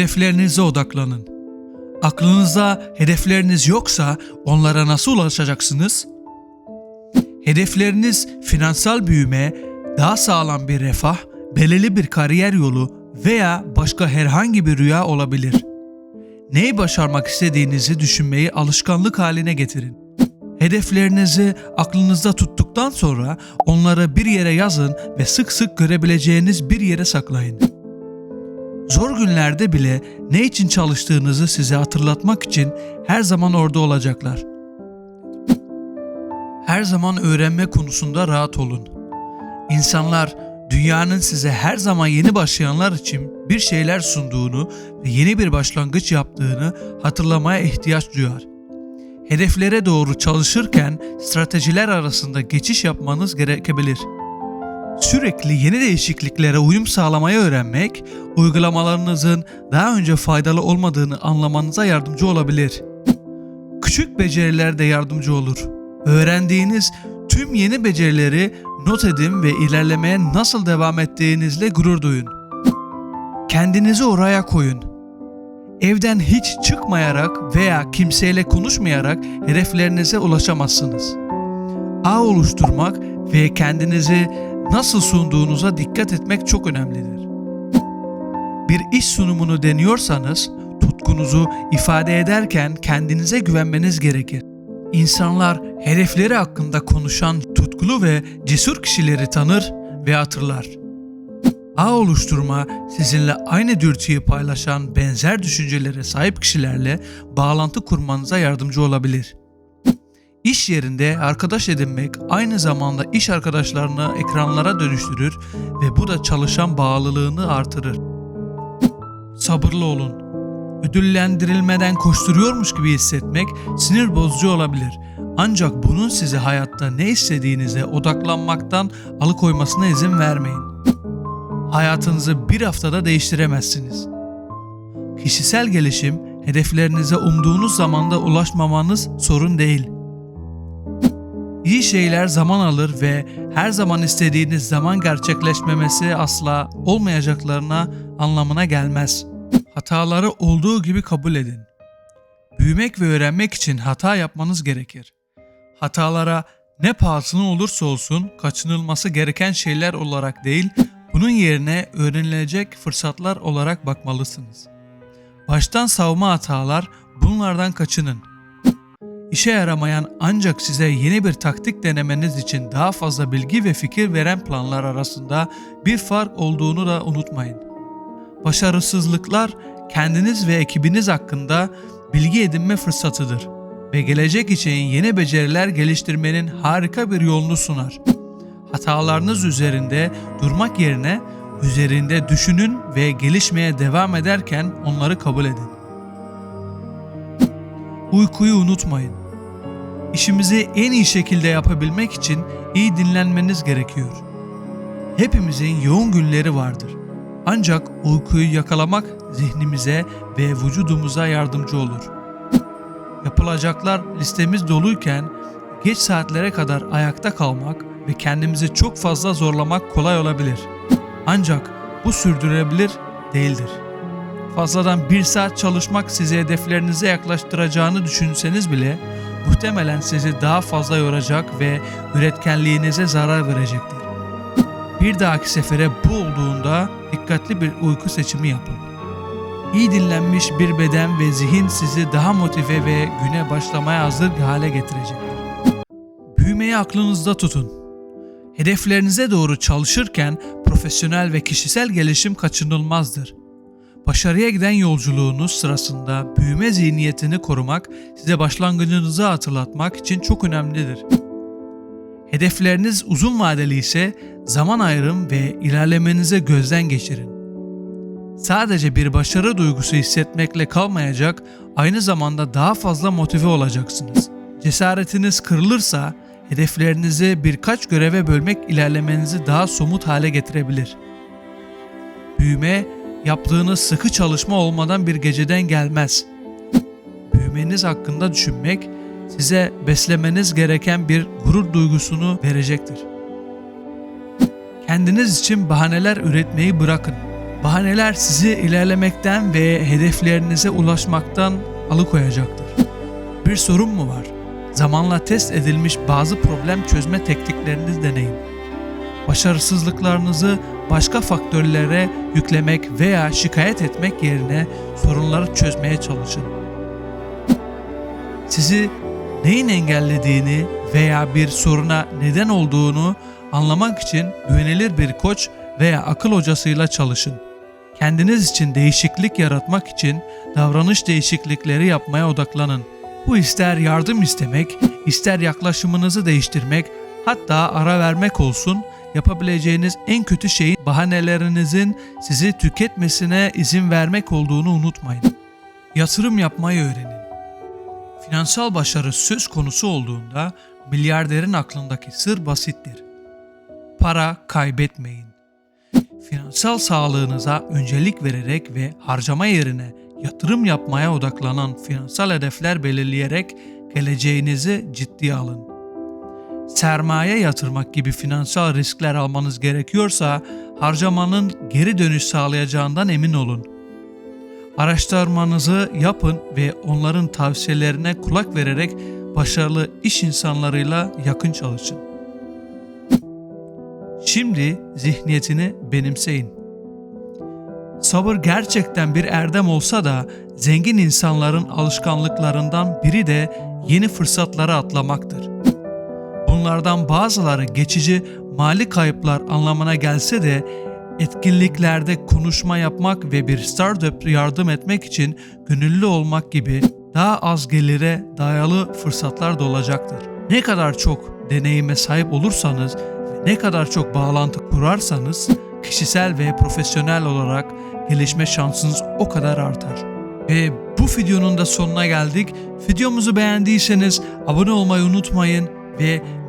Hedeflerinize odaklanın. Aklınızda hedefleriniz yoksa onlara nasıl ulaşacaksınız? Hedefleriniz finansal büyüme, daha sağlam bir refah, belirli bir kariyer yolu veya başka herhangi bir rüya olabilir. Neyi başarmak istediğinizi düşünmeyi alışkanlık haline getirin. Hedeflerinizi aklınızda tuttuktan sonra onları bir yere yazın ve sık sık görebileceğiniz bir yere saklayın. Zor günlerde bile ne için çalıştığınızı size hatırlatmak için her zaman orada olacaklar. Her zaman öğrenme konusunda rahat olun. İnsanlar dünyanın size her zaman yeni başlayanlar için bir şeyler sunduğunu ve yeni bir başlangıç yaptığını hatırlamaya ihtiyaç duyar. Hedeflere doğru çalışırken stratejiler arasında geçiş yapmanız gerekebilir. Sürekli yeni değişikliklere uyum sağlamayı öğrenmek, uygulamalarınızın daha önce faydalı olmadığını anlamanıza yardımcı olabilir. Küçük beceriler de yardımcı olur. Öğrendiğiniz tüm yeni becerileri not edin ve ilerlemeye nasıl devam ettiğinizle gurur duyun. Kendinizi oraya koyun. Evden hiç çıkmayarak veya kimseyle konuşmayarak hedeflerinize ulaşamazsınız. Ağ oluşturmak ve kendinizi nasıl sunduğunuza dikkat etmek çok önemlidir. Bir iş sunumunu deniyorsanız tutkunuzu ifade ederken kendinize güvenmeniz gerekir. İnsanlar hedefleri hakkında konuşan tutkulu ve cesur kişileri tanır ve hatırlar. Ağ oluşturma sizinle aynı dürtüyü paylaşan benzer düşüncelere sahip kişilerle bağlantı kurmanıza yardımcı olabilir. İş yerinde arkadaş edinmek aynı zamanda iş arkadaşlarını ekranlara dönüştürür ve bu da çalışan bağlılığını artırır. Sabırlı olun. Ödüllendirilmeden koşturuyormuş gibi hissetmek sinir bozucu olabilir. Ancak bunun sizi hayatta ne istediğinize odaklanmaktan alıkoymasına izin vermeyin. Hayatınızı bir haftada değiştiremezsiniz. Kişisel gelişim, hedeflerinize umduğunuz zamanda ulaşmamanız sorun değil. İyi şeyler zaman alır ve her zaman istediğiniz zaman gerçekleşmemesi asla olmayacaklarına anlamına gelmez. Hataları olduğu gibi kabul edin. Büyümek ve öğrenmek için hata yapmanız gerekir. Hatalara ne pahasına olursa olsun kaçınılması gereken şeyler olarak değil, bunun yerine öğrenilecek fırsatlar olarak bakmalısınız. Baştan savma hatalar bunlardan kaçının. İşe yaramayan ancak size yeni bir taktik denemeniz için daha fazla bilgi ve fikir veren planlar arasında bir fark olduğunu da unutmayın. Başarısızlıklar kendiniz ve ekibiniz hakkında bilgi edinme fırsatıdır ve gelecek için yeni beceriler geliştirmenin harika bir yolunu sunar. Hatalarınız üzerinde durmak yerine üzerinde düşünün ve gelişmeye devam ederken onları kabul edin. Uykuyu unutmayın. İşimizi en iyi şekilde yapabilmek için iyi dinlenmeniz gerekiyor. Hepimizin yoğun günleri vardır. Ancak uykuyu yakalamak zihnimize ve vücudumuza yardımcı olur. Yapılacaklar listemiz doluyken geç saatlere kadar ayakta kalmak ve kendimizi çok fazla zorlamak kolay olabilir. Ancak bu sürdürülebilir değildir. Fazladan bir saat çalışmak sizi hedeflerinize yaklaştıracağını düşünseniz bile muhtemelen sizi daha fazla yoracak ve üretkenliğinize zarar verecektir. Bir dahaki sefere bu olduğunda dikkatli bir uyku seçimi yapın. İyi dinlenmiş bir beden ve zihin sizi daha motive ve güne başlamaya hazır bir hale getirecektir. Büyümeyi aklınızda tutun. Hedeflerinize doğru çalışırken profesyonel ve kişisel gelişim kaçınılmazdır. Başarıya giden yolculuğunuz sırasında büyüme zihniyetini korumak size başlangıcınızı hatırlatmak için çok önemlidir. Hedefleriniz uzun vadeli ise zaman ayırın ve ilerlemenize gözden geçirin. Sadece bir başarı duygusu hissetmekle kalmayacak, aynı zamanda daha fazla motive olacaksınız. Cesaretiniz kırılırsa hedeflerinizi birkaç göreve bölmek ilerlemenizi daha somut hale getirebilir. Büyüme yaptığınız sıkı çalışma olmadan bir geceden gelmez. Büyümeniz hakkında düşünmek size beslemeniz gereken bir gurur duygusunu verecektir. Kendiniz için bahaneler üretmeyi bırakın. Bahaneler sizi ilerlemekten ve hedeflerinize ulaşmaktan alıkoyacaktır. Bir sorun mu var? Zamanla test edilmiş bazı problem çözme tekniklerini deneyin. Başarısızlıklarınızı başka faktörlere yüklemek veya şikayet etmek yerine sorunları çözmeye çalışın. Sizi neyin engellediğini veya bir soruna neden olduğunu anlamak için güvenilir bir koç veya akıl hocasıyla çalışın. Kendiniz için değişiklik yaratmak için davranış değişiklikleri yapmaya odaklanın. Bu ister yardım istemek, ister yaklaşımınızı değiştirmek, hatta ara vermek olsun, yapabileceğiniz en kötü şeyin bahanelerinizin sizi tüketmesine izin vermek olduğunu unutmayın. Yatırım yapmayı öğrenin. Finansal başarı söz konusu olduğunda milyarderin aklındaki sır basittir. Para kaybetmeyin. Finansal sağlığınıza öncelik vererek ve harcama yerine yatırım yapmaya odaklanan finansal hedefler belirleyerek geleceğinizi ciddiye alın. Sermaye yatırmak gibi finansal riskler almanız gerekiyorsa harcamanın geri dönüş sağlayacağından emin olun. Araştırmanızı yapın ve onların tavsiyelerine kulak vererek başarılı iş insanlarıyla yakın çalışın. Şimdi zihniyetini benimseyin. Sabır gerçekten bir erdem olsa da zengin insanların alışkanlıklarından biri de yeni fırsatlara atlamaktır. Bunlardan bazıları geçici mali kayıplar anlamına gelse de etkinliklerde konuşma yapmak ve bir startup yardım etmek için gönüllü olmak gibi daha az gelire dayalı fırsatlar da olacaktır. Ne kadar çok deneyime sahip olursanız ve ne kadar çok bağlantı kurarsanız kişisel ve profesyonel olarak gelişme şansınız o kadar artar. Ve bu videonun da sonuna geldik. Videomuzu beğendiyseniz abone olmayı unutmayın ve